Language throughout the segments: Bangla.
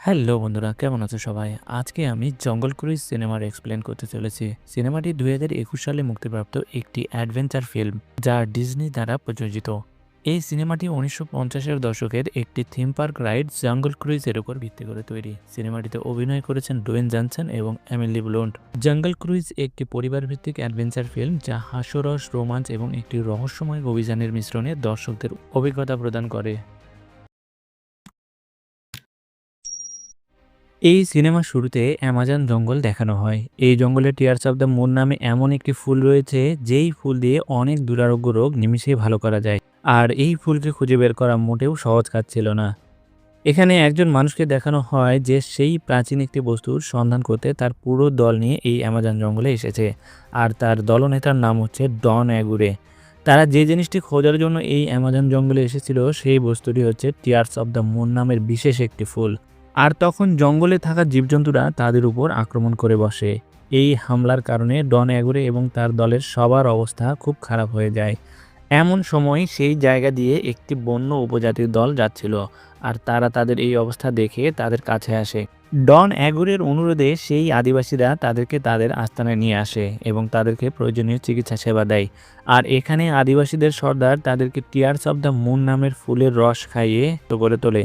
হ্যালো বন্ধুরা, কেমন আছো সবাই? আজকে আমি জঙ্গল ক্রুইজ সিনেমার এক্সপ্লেন করতে চলেছি। সিনেমাটি দুই হাজার একুশ সালে মুক্তিপ্রাপ্ত একটি অ্যাডভেঞ্চার ফিল্ম যা ডিজনি দ্বারা প্রযোজিত। এই সিনেমাটি উনিশশো পঞ্চাশের দশকের একটি থিম পার্ক রাইড জঙ্গল ক্রুইজের উপর ভিত্তি করে তৈরি। সিনেমাটিতে অভিনয় করেছেন ডোয়েন জনসন এবং অ্যামিলি ব্লুন্ট। জঙ্গল ক্রুইজ একটি পরিবারভিত্তিক অ্যাডভেঞ্চার ফিল্ম যা হাস্যরস, রোমাঞ্চ এবং একটি রহস্যময় অভিযানের মিশ্রণে দর্শকদের অভিজ্ঞতা প্রদান করে। এই সিনেমার শুরুতে অ্যামাজন জঙ্গল দেখানো হয়। এই জঙ্গলে টিয়ার্স অফ দ্য মুন নামে এমন একটি ফুল রয়েছে, যেই ফুল দিয়ে অনেক দুরারোগ্য রোগ নিমিষেই ভালো করা যায়। আর এই ফুলকে খুঁজে বের করা মোটেও সহজ কাজ ছিল না। এখানে একজন মানুষকে দেখানো হয়, যে সেই প্রাচীন একটি বস্তুর সন্ধান করতে তার পুরো দল নিয়ে এই অ্যামাজন জঙ্গলে এসেছে। আর তার দলনেতার নাম হচ্ছে ডন অ্যাগুরে। তারা যে জিনিসটি খোঁজার জন্য এই অ্যামাজন জঙ্গলে এসেছিল, সেই বস্তুটি হচ্ছে টিয়ার্স অফ দ্য মুন নামের বিশেষ একটি ফুল। আর তখন জঙ্গলে থাকা জীবজন্তুরা তাদের উপর আক্রমণ করে বসে। এই হামলার কারণে ডন অ্যাগুরে এবং তার দলের সবার অবস্থা খুব খারাপ হয়ে যায়। এমন সময় সেই জায়গা দিয়ে একটি বন্য উপজাতির দল যাচ্ছিল আর তারা তাদের এই অবস্থা দেখে তাদের কাছে আসে। ডন অ্যাগুরের অনুরোধে সেই আদিবাসীরা তাদেরকে তাদের আস্তানায় নিয়ে আসে এবং তাদেরকে প্রয়োজনীয় চিকিৎসা সেবা দেয়। আর এখানে আদিবাসীদের সর্দার তাদেরকে টিয়ার্স অব দ্য মুন নামের ফুলের রস খাইয়ে তো করে তোলে।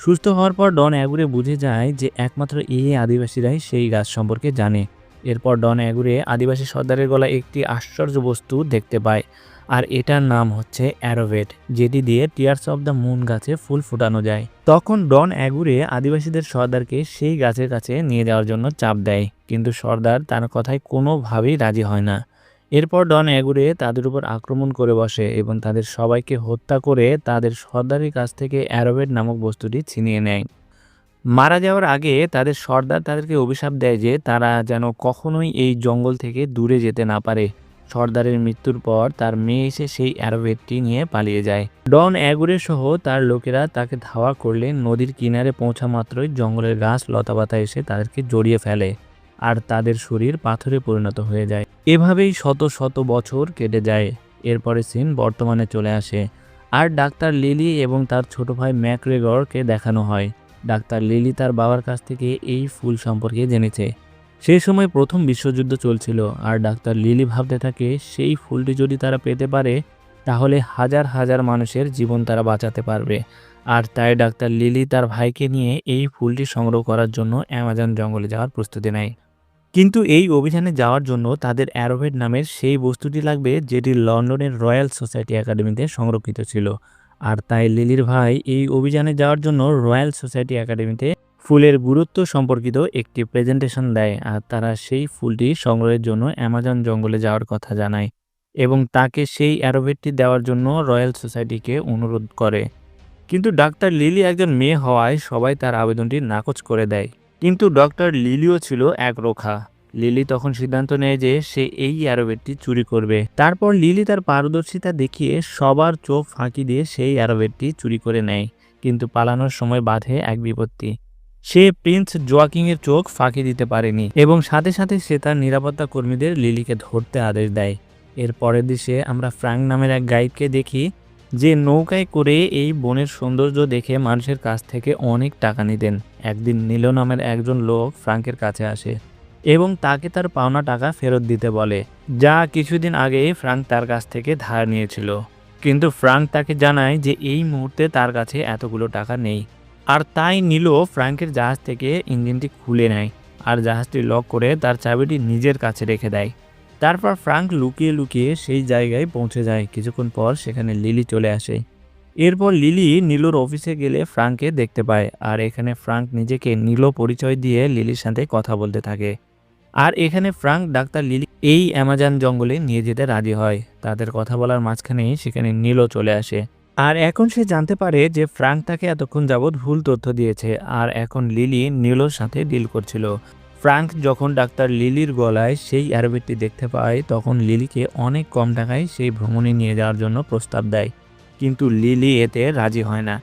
সুস্থ হওয়ার পর ডন অ্যাগুরে বুঝে যায় যে একমাত্র এই আদিবাসীরাই সেই গাছ সম্পর্কে জানে। এরপর ডন অ্যাগুরে আদিবাসী সর্দারের গলা একটি আশ্চর্য বস্তু দেখতে পায়, আর এটার নাম হচ্ছে অ্যারোভেট, যেটি দিয়ে টিয়ার্স অফ দ্য মুন গাছে ফুল ফুটানো যায়। তখন ডন অ্যাগুরে আদিবাসীদের সর্দারকে সেই গাছের কাছে নিয়ে যাওয়ার জন্য চাপ দেয়, কিন্তু সর্দার তার কথায় কোনোভাবেই রাজি হয় না। এরপর ডন অ্যাগুরে তাদের উপর আক্রমণ করে বসে এবং তাদের সবাইকে হত্যা করে তাদের সর্দারের কাছ থেকে অ্যারোভেট নামক বস্তুটি ছিনিয়ে নেয়। মারা যাওয়ার আগে তাদের সর্দার তাদেরকে অভিশাপ দেয় যে তারা যেন কখনোই এই জঙ্গল থেকে দূরে যেতে না পারে। সর্দারের মৃত্যুর পর তার মেয়ে এসে সেই অ্যারোভেটটি নিয়ে পালিয়ে যায়। ডন অ্যাগুরে সহ তার লোকেরা তাকে ধাওয়া করলে নদীর কিনারে পৌঁছা মাত্রই জঙ্গলের গাছ লতাপাতা এসে তাদেরকে জড়িয়ে ফেলে। আর তাদের শরীর পাথরে পরিণত হয়ে যায়। এভাবেই শত শত বছর কেটে যায়। এরপরে সিন বর্তমানে চলে আসে। আর ডাক্তার লিলি এবং তার ছোট ভাই ম্যাকরেগরকে দেখানো হয়। ডাক্তার লিলি তার বাবার কাছ থেকে এই ফুল সম্পর্কে জেনেছে। সেই সময় প্রথম বিশ্বযুদ্ধ চলছিল আর ডাক্তার লিলি ভাবতে থাকে, সেই ফুলটি যদি তারা পেতে পারে, তাহলে হাজার হাজার মানুষের জীবন তারা বাঁচাতে পারবে। আর তাই ডাক্তার লিলি তার ভাইকে নিয়ে এই ফুলটি সংগ্রহ করার জন্য অ্যামাজন জঙ্গলে যাওয়ার প্রস্তুতি নেয়। কিন্তু এই অভিযানে যাওয়ার জন্য তাদের অ্যারোভেট নামের সেই বস্তুটি লাগবে যেটি লন্ডনের রয়্যাল সোসাইটি একাডেমিতে সংরক্ষিত ছিল। আর তাই লিলির ভাই এই অভিযানে যাওয়ার জন্য রয়্যাল সোসাইটি একাডেমিতে ফুলের গুরুত্ব সম্পর্কিত একটি প্রেজেন্টেশন দেয় আর তারা সেই ফুলটি সংগ্রহের জন্য অ্যামাজন জঙ্গলে যাওয়ার কথা জানায় এবং তাকে সেই অ্যারোভেটটি দেওয়ার জন্য রয়্যাল সোসাইটিকে অনুরোধ করে। কিন্তু ডাক্তার লিলি একজন মেয়ে হওয়ায় সবাই তার আবেদনটি নাকচ করে দেয়। কিন্তু ডক্টর লিলিও ছিল এক রোখা। লিলি তখন সিদ্ধান্ত নেয় যে সে এই অ্যারোবেটটি চুরি করবে। তারপর লিলি তার পারদর্শিতা দেখিয়ে সবার চোখ ফাঁকি দিয়ে সেই অ্যারোবেটটি চুরি করে নেয়, কিন্তু পালানোর সময় বাধে এক বিপত্তি। সে প্রিন্স জোয়াকিংয়ের চোখ ফাঁকি দিতে পারেনি এবং সাথে সাথে সে তার নিরাপত্তা কর্মীদের লিলিকে ধরতে আদেশ দেয়। এর পরের দিশে আমরা ফ্র্যাঙ্ক নামের এক গাইডকে দেখি যে নৌকায় করে এই বনের সৌন্দর্য দেখে মানুষের কাছ থেকে অনেক টাকা নিতেন। একদিন নীল নামের একজন লোক ফ্রাঙ্কের কাছে আসে এবং তাকে তার পাওনা টাকা ফেরত দিতে বলে। যা কিছুদিন আগেই ফ্রাঙ্ক তার কাছ থেকে ধার নিয়েছিল। কিন্তু ফ্রাঙ্ক তাকে জানায় যে এই মুহূর্তে তার কাছে এতগুলো টাকা নেই। আর তাই নীল ফ্রাঙ্কের জাহাজ থেকে ইঞ্জিনটি খুলে নেয় আর জাহাজটি লক করে তার চাবিটি নিজের কাছে রেখে দেয়। তারপর ফ্রাঙ্ক লুকিয়ে লুকিয়ে সেই জায়গায় পৌঁছে যায়। কিছুক্ষণ পর সেখানে লিলি চলে আসে। এরপর লিলি নীলুর অফিসে গেলে ফ্রাঙ্ককে দেখতে পায় আর এখানে ফ্রাঙ্ক নিজেকে নীল পরিচয় দিয়ে লিলির সাথে কথা বলতে থাকে। আর এখানে ফ্রাঙ্ক ডাক্তার লিলি এই অ্যামাজন জঙ্গলে নিয়ে যেতে রাজি হয়। তাদের কথা বলার মাঝখানেই সেখানে নীলও চলে আসে। আর এখন সে জানতে পারে যে ফ্রাঙ্ক তাকে এতক্ষণ যাবৎ ভুল তথ্য দিয়েছে। আর এখন লিলি নীলোর সাথে ডিল করছিল। ফ্রাঙ্ক যখন ডাক্তার লিলির গলায় সেই অ্যারোবেটটি দেখতে পায়, তখন লিলিকে অনেক কম টাকায় সেই ভ্রমণে নিয়ে যাওয়ার জন্য প্রস্তাব দেয়। কিন্তু লিলি এতে রাজি হয় না।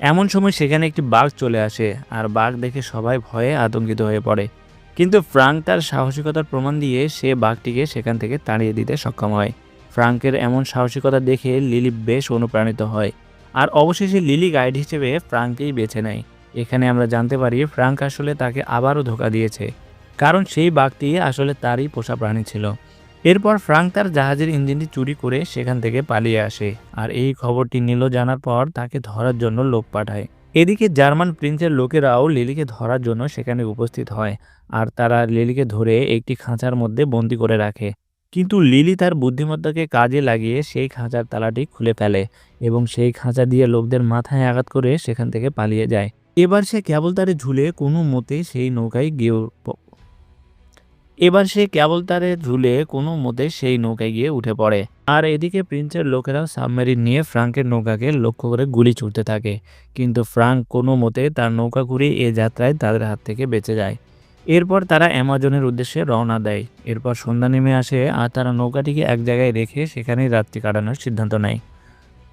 এমন সময় সেখানে একটি বাঘ চলে আসে, আর বাঘ দেখে সবাই ভয়ে আতঙ্কিত হয়ে পড়ে। কিন্তু ফ্রাঙ্ক তার সাহসিকতার প্রমাণ দিয়ে সে বাঘটিকে সেখান থেকে তাড়িয়ে দিতে সক্ষম হয়। ফ্রাঙ্কের এমন সাহসিকতা দেখে লিলি বেশ অনুপ্রাণিত হয়। আর অবশেষে লিলি গাইড হিসেবে ফ্রাঙ্ককেই বেছে নেয়। এখানে আমরা জানতে পারি, ফ্রাঙ্ক আসলে তাকে আবারও ধোকা দিয়েছে। কারণ সেই বাঘটি আসলে তারই পোষা প্রাণী ছিল। এরপর ফ্রাঙ্ক তার জাহাজের ইঞ্জিনটি চুরি করে সেখান থেকে পালিয়ে আসে আর এই খবরটি নীল জানার পর তাকে ধরার জন্য লোক পাঠায়। এদিকে জার্মান প্রিন্সের লোকেরাও লিলিকে ধরার জন্য সেখানে উপস্থিত হয় আর তারা লিলিকে ধরে একটি খাঁচার মধ্যে বন্দি করে রাখে। কিন্তু লিলি তার বুদ্ধিমত্তাকে কাজে লাগিয়ে সেই খাঁচার তালাটি খুলে ফেলে এবং সেই খাঁচা দিয়ে লোকদের মাথায় আঘাত করে সেখান থেকে পালিয়ে যায়। এবার সে কেবল তারে ঝুলে কোনো মতে সেই নৌকায় গিয়ে এবার সে কেবল তারে ঝুলে কোনো মতে সেই নৌকায় গিয়ে উঠে পড়ে। আর এদিকে প্রিন্সের লোকেরা সাবমেরিন নিয়ে ফ্রাঙ্কের নৌকাকে লক্ষ্য করে গুলি ছুটতে থাকে। কিন্তু ফ্রাঙ্ক কোনো মতে তার নৌকা ঘুরে এ যাত্রায় তাদের হাত থেকে বেঁচে যায়। এরপর তারা অ্যামাজনের উদ্দেশ্যে রওনা দেয়। এরপর সন্ধ্যা নেমে আসে আর তারা নৌকাটিকে এক জায়গায় রেখে সেখানেই রাত্রি কাটানোর সিদ্ধান্ত নেয়।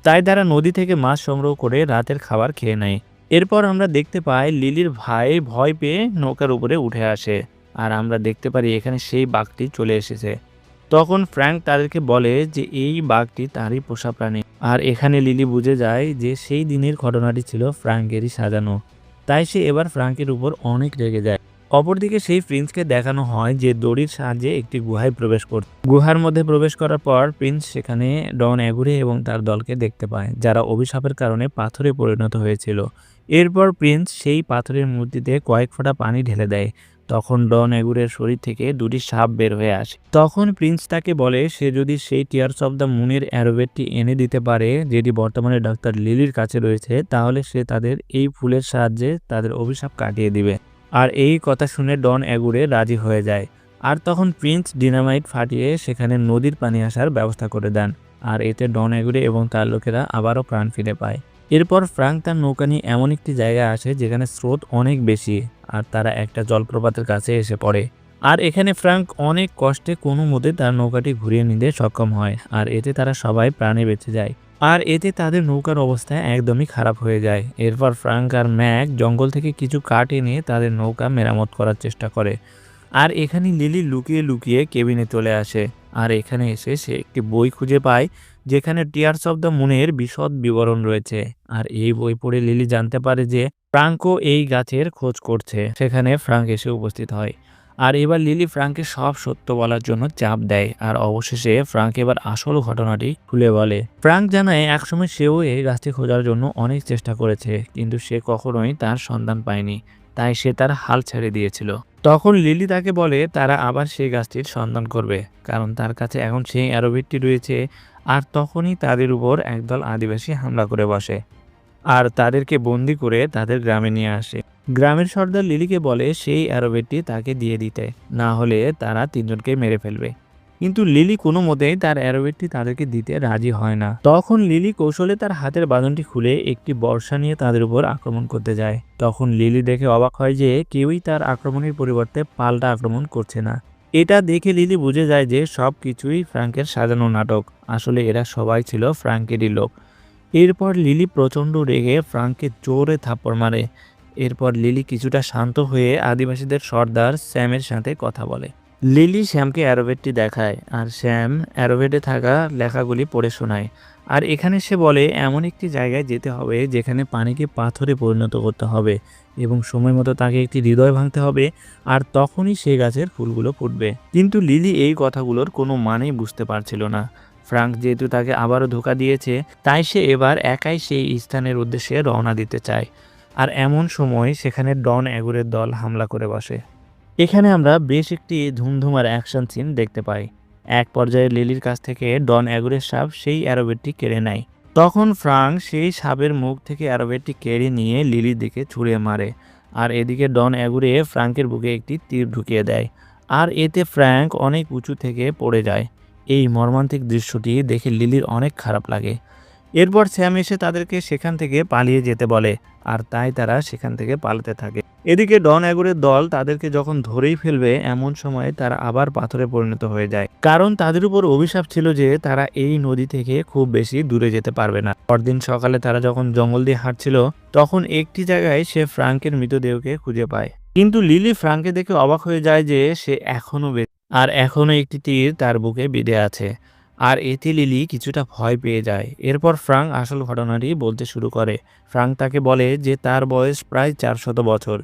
তাই তারা নদী থেকে মাছ সংগ্রহ করে রাতের খাবার খেয়ে নেয়। এরপর আমরা দেখতে পাই লিলির ভাই ভয় পেয়ে নৌকার উপরে উঠে আসে। আর আমরা দেখতে পারি এখানে সেই বাঘটি চলে এসেছে। তখন ফ্র্যাঙ্ক তাদেরকে বলে যে এই বাঘটি তারই পোষা প্রাণী। আর এখানে লিলি বুঝে যায় যে সেই দিনের ঘটনাটি ছিল ফ্র্যাঙ্কেরই সাজানো। তাই সে এবার ফ্র্যাঙ্কের উপর অনেক রেগে যায়। অপরদিকে সেই প্রিন্সকে দেখানো হয় যে দড়ির সাহায্যে একটি গুহায় প্রবেশ করত গুহার মধ্যে প্রবেশ করার পর প্রিন্স সেখানে ডন অ্যাগুরে এবং তার দলকে দেখতে পায়, যারা অভিশাপের কারণে পাথরে পরিণত হয়েছিল। এরপর প্রিন্স সেই পাথরের মূর্তিতে কয়েক ফোঁটা পানি ঢেলে দেয়। তখন ডন অ্যাগুরের শরীর থেকে দুটি সাপ বের হয়ে আসে। তখন প্রিন্স তাকে বলে, সে যদি সেই টিয়ার্স অব দ্য মুনের অ্যারোবেটটি এনে দিতে পারে, যেটি বর্তমানে ডাক্তার লিলির কাছে রয়েছে, তাহলে সে তাদের এই ফুলের সাহায্যে তাদের অভিশাপ কাটিয়ে দিবে। আর এই কথা শুনে ডন অ্যাগুরে রাজি হয়ে যায়। আর তখন প্রিন্স ডিনামাইট ফাটিয়ে সেখানে নদীর পানি আসার ব্যবস্থা করে দেন, আর এতে ডন অ্যাগুরে এবং তার লোকেরা আবারও প্রাণ ফিরে পায়। এরপর ফ্রাঙ্ক তার নৌকা নিয়ে এমন একটি জায়গায় আসে, যেখানে স্রোত অনেক বেশি। আর তারা একটা জলপ্রপাতের কাছে এসে পড়ে। আর এখানে ফ্রাঙ্ক অনেক কষ্টে কোনো মতে তার নৌকাটি ঘুরিয়ে নিতে সক্ষম হয়, আর এতে তারা সবাই প্রাণে বেঁচে যায়। আর এতে তাদের নৌকার অবস্থা একদমই খারাপ হয়ে যায়। এরপর ফ্রাঙ্ক আর ম্যাক জঙ্গল থেকে কিছু কাঠ এনে তাদের নৌকা মেরামত করার চেষ্টা করে। আর এখানে লিলি লুকিয়ে লুকিয়ে কেবিনে চলে আসে। আর এখানে এসে সে একটি বই খুঁজে পায় যেখানে টিয়ার্স অব দ্য মুনের বিশদ বিবরণ রয়েছে। আর এই বই পড়ে লিলি জানতে পারে যে ফ্রাঙ্কও এই গাছের খোঁজ করছে, সেখানে ফ্রাঙ্ক এসে উপস্থিত হয়। আর এবার লিলি ফ্রাঙ্ককে সব সত্য বলার জন্য চাপ দেয়, আর অবশেষে ফ্রাঙ্ক এবার আসল ঘটনাটি খুলে বলে। ফ্রাঙ্ক জানায়, একসময় সেও এই গাছটি খোঁজার জন্য অনেক চেষ্টা করেছে, কিন্তু সে কখনোই তার সন্ধান পায়নি, তাই সে তার হাল ছেড়ে দিয়েছিল। তখন লিলি তাকে বলে, তারা আবার সেই গাছটির সন্ধান করবে, কারণ তার কাছে এখন সেই অ্যারোবিটটি রয়েছে আর তখনই তাদের উপর একদল আদিবাসী হামলা করে বসে আর তাদেরকে বন্দি করে তাদের গ্রামে নিয়ে আসে। গ্রামের সর্দার লিলিকে বলে সেই অ্যারোবেটটি তাকে দিয়ে দিতে, না হলে তারা তিনজনকে মেরে ফেলবে। কিন্তু লিলি কোনো মতেই তার অ্যারোবেটটি তাদেরকে দিতে রাজি হয় না। তখন লিলি কৌশলে তার হাতের বাঁধনটি খুলে একটি বর্ষা নিয়ে তাদের উপর আক্রমণ করতে যায়। তখন লিলি দেখে অবাক হয় যে কেউই তার আক্রমণের পরিবর্তে পাল্টা আক্রমণ করছে না। এটা দেখে লিলি বুঝে যায় যে সব কিছুই ফ্র্যাঙ্কের সাজানো নাটক। আসলে এরা সবাই ছিল ফ্র্যাঙ্কেরই লোক। এরপর লিলি প্রচণ্ড রেগে ফ্রাঙ্ককে জোরে থাপ্পড় মারে। এরপর লিলি কিছুটা শান্ত হয়ে আদিবাসীদের সর্দার স্যামের সাথে কথা বলে। লিলি শ্যামকে অ্যারোভেটটি দেখায়, আর শ্যাম অ্যারোভেটে থাকা লেখাগুলি পড়ে শোনায়। আর এখানে সে বলে, এমন একটি জায়গায় যেতে হবে যেখানে পানিকে পাথরে পরিণত করতে হবে এবং সময় মতো তাকে একটি হৃদয় ভাঙতে হবে, আর তখনই সে গাছের ফুলগুলো ফুটবে। কিন্তু লিলি এই কথাগুলোর কোনো মানেই বুঝতে পারছিল না। ফ্রাঙ্ক যেহেতু তাকে আবারও ধোকা দিয়েছে, তাই সে এবার একাই সেই স্থানের উদ্দেশ্যে রওনা দিতে চায়। আর এমন সময় সেখানে ডন অ্যাগুরের দল হামলা করে বসে। এখানে আমরা বেশ একটি ধুমধুমার অ্যাকশন সিন দেখতে পাই। এক পর্যায়ে লিলির কাছ থেকে ডন অ্যাগুরের সাপ সেই অ্যারোবেটটি কেড়ে নেয়। তখন ফ্রাঙ্ক সেই সাপের মুখ থেকে অ্যারোবেটটি কেড়ে নিয়ে লিলির দিকে ছুঁড়ে মারে। আর এদিকে ডন অ্যাগুরে ফ্রাঙ্কের বুকে একটি তীর ঢুকিয়ে দেয়। আর এতে ফ্র্যাঙ্ক অনেক উঁচু থেকে পড়ে যায়। এই মর্মান্তিক দৃশ্যটি দেখে লিলির অনেক খারাপ লাগে। এরপর স্যাম এসে তাদেরকে সেখান থেকে পালিয়ে যেতে বলে। আর তাই তারা সেখান থেকে পালাতে থাকে। এদিকে ডন অ্যাগুরের দল তাদেরকে যখন ধরেই ফেলবে, এমন সময় তারা আবার পাথরে পরিণত হয়ে যায়। কারণ তাদের উপর অভিশাপ ছিল যে তারা এই নদী থেকে খুব বেশি দূরে যেতে পারবে না। পরদিন সকালে তারা যখন জঙ্গল দিয়ে হাঁটছিল, তখন একটি জায়গায় সে ফ্রাঙ্কের মৃতদেহকে খুঁজে পায়। কিন্তু লিলি ফ্রাঙ্কে দেখে অবাক হয়ে যায় যে সে এখনও আর এখনও একটি তীর তার বুকে বিঁধে আছে। আর এতে লিলি কিছুটা ভয় পেয়ে যায়। এরপর ফ্রাঙ্ক আসল ঘটনাটি বলতে শুরু করে। ফ্রাঙ্ক তাকে বলে যে তার বয়স প্রায় চারশত বছর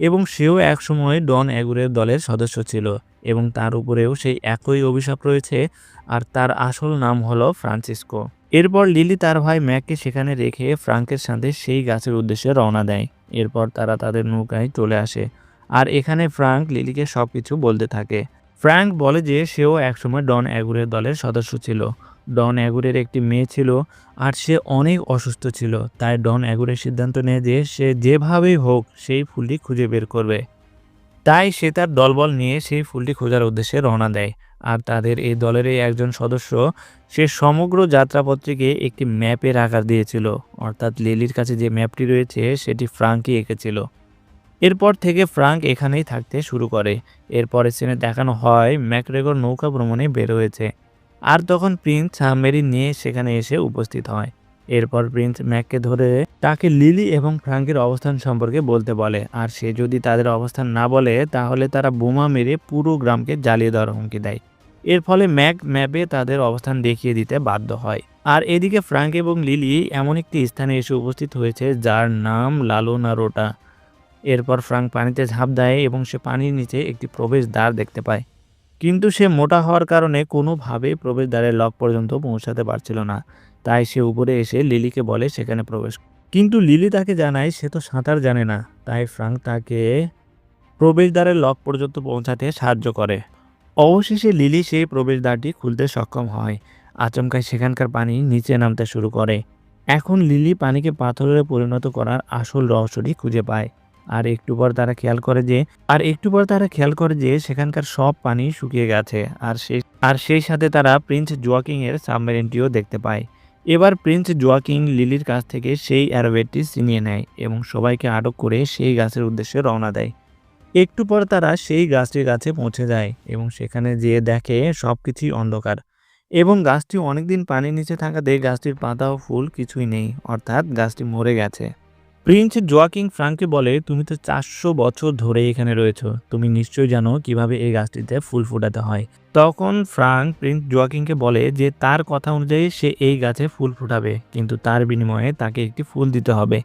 এবং সেও একসময় ডন অ্যাগুরের দলের সদস্য ছিল এবং তার উপরেও সেই একই অভিশাপ রয়েছে আর তার আসল নাম হলো ফ্রান্সিসকো। এরপর লিলি তার ভাই ম্যাককে সেখানে রেখে ফ্রাঙ্কের সাথে সেই গাছের উদ্দেশ্যে রওনা দেয়। এরপর তারা তাদের নৌকায় চলে আসে। আর এখানে ফ্রাঙ্ক লিলিকে সব কিছু বলতে থাকে। ফ্র্যাঙ্ক বলে যে সেও একসময় ডন অ্যাগুরের দলের সদস্য ছিল। ডন অ্যাগুরের একটি মেয়ে ছিল আর সে অনেক অসুস্থ ছিল। তাই ডন অ্যাগুরের সিদ্ধান্ত নেয় যে সে যেভাবেই হোক সেই ফুলটি খুঁজে বের করবে। তাই সে তার দলবল নিয়ে সেই ফুলটি খোঁজার উদ্দেশ্যে রওনা দেয়। আর তাদের এই দলেরই একজন সদস্য সে সমগ্র যাত্রাপত্রিকে একটি ম্যাপের আকার দিয়েছিল। অর্থাৎ লিলির কাছে যে ম্যাপটি রয়েছে সেটি ফ্রাঙ্কই এঁকেছিল। এরপর থেকে ফ্রাঙ্ক এখানেই থাকতে শুরু করে। এরপরের সিনে দেখানো হয় ম্যাকরেগর নৌকা ভ্রমণে বের হয়েছে। আর তখন প্রিন্স সাবমেরিন নিয়ে সেখানে এসে উপস্থিত হয়। এরপর প্রিন্স ম্যাককে ধরে তাকে লিলি এবং ফ্রাঙ্কের অবস্থান সম্পর্কে বলতে বলে। আর সে যদি তাদের অবস্থান না বলে, তাহলে তারা বোমা মেরে পুরো গ্রামকে জ্বালিয়ে দেওয়ার হুমকি দেয়। এর ফলে ম্যাক ম্যাপে তাদের অবস্থান দেখিয়ে দিতে বাধ্য হয়। আর এদিকে ফ্রাঙ্ক এবং লিলি এমন একটি স্থানে এসে উপস্থিত হয়েছে, যার নাম লালোনা রোটা এরপর ফ্রাঙ্ক পানিতে ঝাঁপ দেয় এবং সে পানির নিচে একটি প্রবেশদ্বার দেখতে পায়। কিন্তু সে মোটা হওয়ার কারণে কোনোভাবেই প্রবেশদ্বারের লক পর্যন্ত পৌঁছাতে পারছিল না। তাই সে উপরে এসে লিলিকে বলে, সেখানে প্রবেশ। কিন্তু লিলি তাকে জানায়, সে তো সাঁতার জানে না। তাই ফ্রাঙ্ক তাকে প্রবেশদ্বারের লক পর্যন্ত পৌঁছাতে সাহায্য করে। অবশেষে লিলি সেই প্রবেশদ্বারটি খুলতে সক্ষম হয়। আচমকায় সেখানকার পানি নিচে নামতে শুরু করে। এখন লিলি পানিকে পাথরে পরিণত করার আসল রহস্যটি খুঁজে পায়। আর একটু পর তারা খেয়াল করে যে, আর একটু পর তারা খেয়াল করে যে সেখানকার সব পানি শুকিয়ে গেছে। আর সেই আর সেই সাথে তারা প্রিন্স জোয়াকিং এর সাবমেরিনটিও দেখতে পায়। এবার প্রিন্স জোয়াকিং লিলির কাছ থেকে সেই অ্যারোবেটটি ছিনিয়ে নেয় এবং সবাইকে আটক করে সেই গাছের উদ্দেশ্যে রওনা দেয়। একটু পর তারা সেই গাছটির কাছে পৌঁছে যায় এবং সেখানে যেয়ে দেখে সব কিছুই অন্ধকার। এবং গাছটি অনেকদিন পানির নিচে থাকাতে গাছটির পাতা ও ফুল কিছুই নেই, অর্থাৎ গাছটি মরে গেছে। প্রিন্স জোয়াকিং ফ্রাঙ্কে বলে, তুমি তো চারশো বছর ধরে এখানে রয়েছো। তুমি নিশ্চয়ই জানো কীভাবে এই গাছটিতে ফুল ফোটাতে হয়। তখন ফ্রাঙ্ক প্রিন্স জোয়াকিংকে বলে যে, তার কথা অনুযায়ী সে এই গাছে ফুল ফোটাবে, কিন্তু তার বিনিময়ে তাকে একটি ফুল দিতে হবে,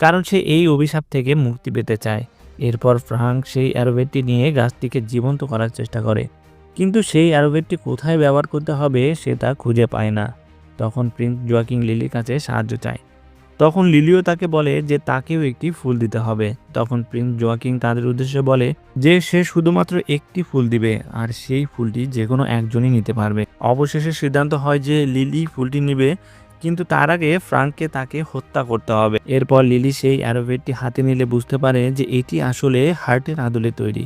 কারণ সে এই অভিশাপ থেকে মুক্তি পেতে চায়। এরপর ফ্রাঙ্ক সেই অ্যারোবেটটি নিয়ে গাছটিকে জীবন্ত করার চেষ্টা করে। কিন্তু সেই অ্যারোবেটটি কোথায় ব্যবহার করতে হবে, সে তা খুঁজে পায় না। তখন প্রিন্স জোয়াকিং লিলির কাছে সাহায্য চায়। তখন লিলিও তাকে বলে যে তাকেও একটি ফুল দিতে হবে। তখন প্রিন্স জোয়াকিং তাদের উদ্দেশ্যে বলে যে সে শুধুমাত্র একটি ফুল দিবে আর সেই ফুলটি যে কোনো একজনই নিতে পারবে। অবশেষে সিদ্ধান্ত হয় যে লিলি ফুলটি নেবে, কিন্তু তার আগে ফ্রাঙ্ককে তাকে হত্যা করতে হবে। এরপর লিলি সেই অ্যারোভেটটি হাতে নিলে বুঝতে পারে যে এটি আসলে হার্টের আদলে তৈরি,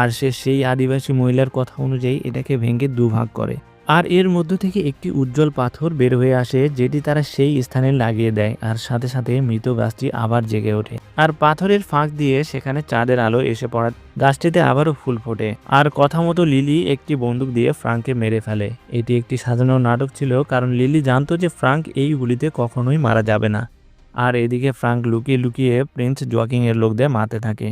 আর সে সেই আদিবাসী মহিলার কথা অনুযায়ী এটাকে ভেঙে দুভাগ করে। আর এর মধ্য থেকে একটি উজ্জ্বল পাথর বের হয়ে আসে, যেটি তারা সেই স্থানে লাগিয়ে দেয়, আর সাথে সাথে মৃত গাছটি আবার জেগে ওঠে। আর পাথরের ফাঁক দিয়ে সেখানে চাঁদের আলো এসে পড়া। গাছটিতে আবারও ফুল ফোটে। আর কথা মতো লিলি একটি বন্দুক দিয়ে ফ্রাঙ্ককে মেরে ফেলে। এটি একটি সাজানো নাটক ছিল, কারণ লিলি জানতো যে ফ্রাঙ্ক এই গুলিতে কখনোই মারা যাবে না। আর এদিকে ফ্রাঙ্ক লুকিয়ে লুকিয়ে প্রিন্স জোয়াকিং এর লোকদের মারতে থাকে।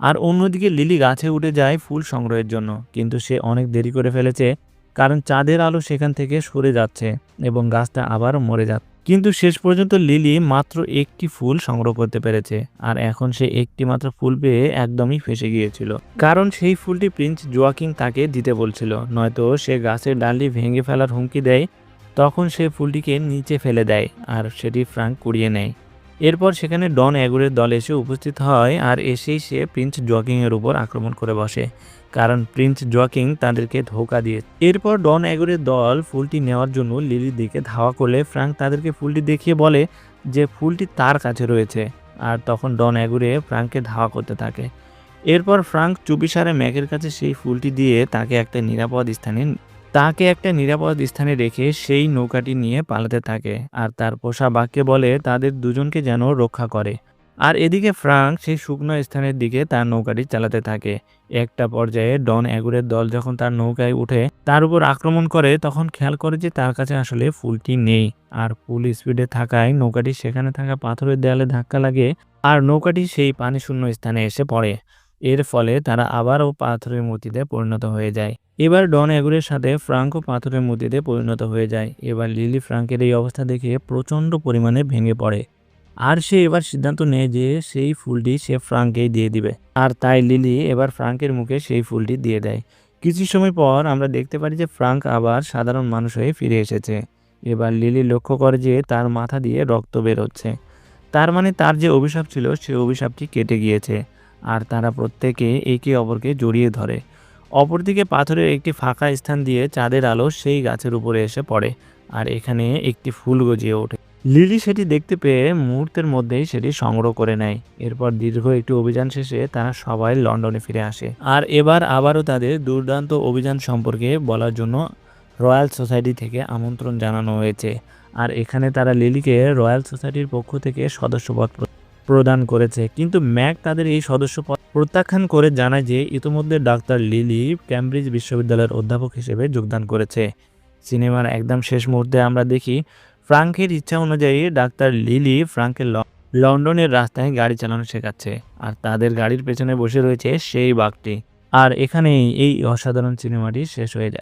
আর অন্যদিকে লিলি গাছে উঠে যায় ফুল সংগ্রহের জন্য, কিন্তু সে অনেক দেরি করে ফেলেছে। কারণ চাঁদের আলো সেখান থেকে সরে যাচ্ছে এবং গাছটা আবার মরে যাচ্ছে। কিন্তু শেষ পর্যন্ত লিলি মাত্র একটি ফুল সংগ্রহ করতে পেরেছে আর এখন সে একটি মাত্র ফুল পেয়ে একদমই ফেসে গিয়েছিল। কারণ সেই ফুলটি প্রিন্স জোয়াকিং তাকে দিতে বলছিল, নয়তো সে গাছের ডালটি ভেঙে ফেলার হুমকি দেয়, তখন সে ফুলটিকে নিচে ফেলে দেয় আর সেটি ফ্রাঙ্ক কুড়িয়ে নেয়। এরপর সেখানে ডন অ্যাগুরের দল এসে উপস্থিত হয় আর এসেই সে প্রিন্স জোয়াকিংয়ের উপর আক্রমণ করে বসে। কারণ প্রিন্স জোয়াকিং তাদেরকে ধোকা দিয়ে এরপর ডন অ্যাগোরের দল ফুলটি নেওয়ার জন্য লিলির দিকে ধাওয়া করলে ফ্রাঙ্ক তাদেরকে ফুলটি দেখিয়ে বলে যে ফুলটি তার কাছে রয়েছে। আর তখন ডন অ্যাগুরে ফ্রাঙ্ককে ধাওয়া করতে থাকে। এরপর ফ্রাঙ্ক চুপিসারে ম্যাকের কাছে সেই ফুলটি দিয়ে তাকে একটা নিরাপদ স্থানে তাকে একটা নিরাপদ স্থানে রেখে সেই নৌকাটি নিয়ে পালাতে থাকে। আর তার পোষা বাক্যে বলে, তাদের দুজনকে যেন রক্ষা করে। আর এদিকে ফ্রাঙ্ক সেই শুকনো স্থানের দিকে তার নৌকাটি চালাতে থাকে। একটা পর্যায়ে ডন অ্যাগুরের দল যখন তার নৌকায় উঠে তার উপর আক্রমণ করে, তখন খেয়াল করে যে তার কাছে আসলে ফুলটি নেই। আর ফুল স্পিডে থাকায় নৌকাটি সেখানে থাকা পাথরের দেয়ালে ধাক্কা লাগে আর নৌকাটি সেই পানি শূন্য স্থানে এসে পড়ে। এর ফলে তারা আবারও পাথরের মূর্তিতে পরিণত হয়ে যায়। এবার ডন অ্যাগুরের সাথে ফ্রাঙ্কও পাথরের মূর্তিতে পরিণত হয়ে যায়। এবার লিলি ফ্রাঙ্কের এই অবস্থা দেখে প্রচণ্ড পরিমাণে ভেঙে পড়ে। আর সে এবার সিদ্ধান্ত নেয় যে সেই ফুলটি সে ফ্রাঙ্কেই দিয়ে দিবে। আর তাই লিলি এবার ফ্রাঙ্কের মুখে সেই ফুলটি দিয়ে দেয়। কিছু সময় পর আমরা দেখতে পারি যে ফ্রাঙ্ক আবার সাধারণ মানুষ হয়ে ফিরে এসেছে। এবার লিলি লক্ষ্য করে যে তার মাথা দিয়ে রক্ত বেরোচ্ছে। তার মানে তার যে অভিশাপ ছিল, সে অভিশাপটি কেটে গিয়েছে আর তারা প্রত্যেকে একে অপরকে জড়িয়ে ধরে। অপরদিকে পাথরের একটি ফাঁকা স্থান দিয়ে চাঁদের আলো সেই গাছের উপরে এসে পড়ে আর এখানে একটি ফুল গজিয়ে ওঠে। লিলি সেটি দেখতে পেয়ে মুহূর্তের মধ্যেই সেটি সংগ্রহ করে নেয়। এরপর দীর্ঘ একটি অভিযান শেষে তারা সবাই লন্ডনে ফিরে আসে। আর এবার আবারও তাদের দুর্দান্ত অভিযান সম্পর্কে বলার জন্য রয়্যাল সোসাইটি থেকে আমন্ত্রণ জানানো হয়েছে। আর এখানে তারা লিলিকে রয়্যাল সোসাইটির পক্ষ থেকে সদস্যপদ প্র- প্রদান করেছে। কিন্তু ম্যাক তাদের এই সদস্যপদ প্রত্যাখ্যান করে জানায় যে ইতিমধ্যে ডাক্তার লিলি ক্যামব্রিজ বিশ্ববিদ্যালয়ের অধ্যাপক হিসেবে যোগদান করেছে। সিনেমার একদম শেষ মুহূর্তে আমরা দেখি ফ্রাঙ্কের ইচ্ছা অনুযায়ী ডাক্তার লিলি ফ্রাঙ্কের লন্ডনের রাস্তায় গাড়ি চালানো শেখাচ্ছে, আর তাদের গাড়ির পেছনে বসে রয়েছে সেই বাঘটি। আর এখানেই এই অসাধারণ সিনেমাটি শেষ হয়ে যায়।